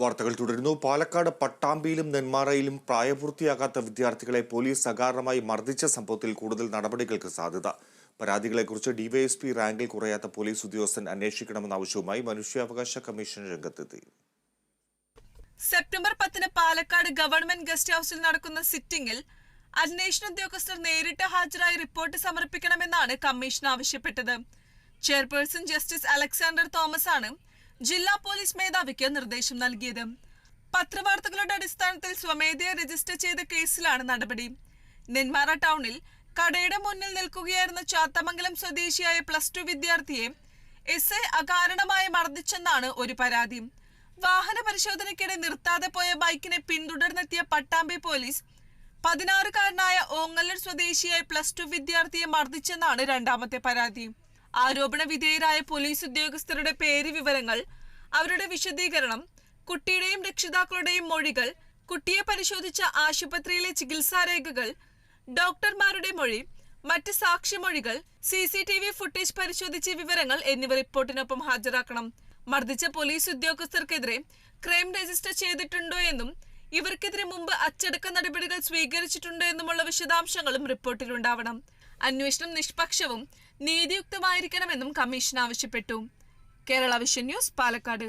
വാർത്തകൾ തുടരുന്നു. പാലക്കാട് പട്ടാമ്പിയിലും നെന്മാറയിലും പ്രായപൂർത്തിയാകാത്ത വിദ്യാർത്ഥികളെ പോലീസ് സകാരണമായി മർദ്ദിച്ച സംഭവത്തിൽ കൂടുതൽ നടപടികൾക്ക് സാധ്യത. പരാതികളെക്കുറിച്ച് ഡിവൈഎസ്പി റാങ്കിൽ കുറയാത്ത പോലീസ് ഉദ്യോഗസ്ഥൻ അന്വേഷിക്കണമെന്ന ആവശ്യവുമായി മനുഷ്യാവകാശ കമ്മീഷൻ രംഗത്തെത്തി. സെപ്റ്റംബർ പത്തിന് പാലക്കാട് ഗവൺമെന്റ് ഗസ്റ്റ് ഹൌസിൽ നടക്കുന്ന സിറ്റിംഗിൽ അന്വേഷണ ഉദ്യോഗസ്ഥർ നേരിട്ട് ഹാജരായി റിപ്പോർട്ട് സമർപ്പിക്കണമെന്നാണ് കമ്മീഷൻ ആവശ്യപ്പെട്ടത്. ചെയർപേഴ്സൺ ജസ്റ്റിസ് അലക്സാണ്ടർ തോമസ് ആണ് ജില്ലാ പോലീസ് മേധാവിക്ക് നിർദ്ദേശം നൽകിയത്. പത്രവാർത്തകളുടെ അടിസ്ഥാനത്തിൽ സ്വമേധയാ രജിസ്റ്റർ ചെയ്ത കേസിലാണ് നടപടി. നെന്മാറ ടൗണിൽ കടയുടെ മുന്നിൽ നിൽക്കുകയായിരുന്ന ചാത്തമംഗലം സ്വദേശിയായ പ്ലസ് ടു വിദ്യാർത്ഥിയെ എസ് ഐ അകാരണമായി മർദ്ദിച്ചെന്നാണ് ഒരു പരാതി. വാഹന പരിശോധനയ്ക്കിടെ നിർത്താതെ പോയ ബൈക്കിനെ പിന്തുടർന്നെത്തിയ പട്ടാമ്പി പോലീസ് പതിനാറുകാരനായ ഓങ്ങല്ലൂർ സ്വദേശിയായ പ്ലസ് ടു വിദ്യാർത്ഥിയെ മർദ്ദിച്ചെന്നാണ് രണ്ടാമത്തെ പരാതി. ആരോപണ വിധേയരായ പോലീസ് ഉദ്യോഗസ്ഥരുടെ പേര് വിവരങ്ങൾ അവരുടെ വിശദീകരണം കുട്ടിയുടെയും രക്ഷിതാക്കളുടെയും മൊഴികൾ കുട്ടിയെ പരിശോധിച്ച ആശുപത്രിയിലെ ചികിത്സാ രേഖകൾ ഡോക്ടർമാരുടെ മൊഴി മറ്റ് സാക്ഷിമൊഴികൾ C C T V footage പരിശോധിച്ച വിവരങ്ങൾ എന്നിവ റിപ്പോർട്ടിനൊപ്പം ഹാജരാക്കണം. മർദ്ദിച്ച പോലീസ് ഉദ്യോഗസ്ഥർക്കെതിരെ ക്രൈം രജിസ്റ്റർ ചെയ്തിട്ടുണ്ടോ എന്നും ഇവർക്കെതിരെ മുമ്പ് അച്ചടക്ക നടപടികൾ സ്വീകരിച്ചിട്ടുണ്ടോ എന്നുമുള്ള വിശദാംശങ്ങളും റിപ്പോർട്ടിലുണ്ടാവണം. അന്വേഷണം നിഷ്പക്ഷവും നീതിയുക്തമായിരിക്കണമെന്നും കമ്മീഷൻ ആവശ്യപ്പെട്ടു. Kerala vision news Palakkad.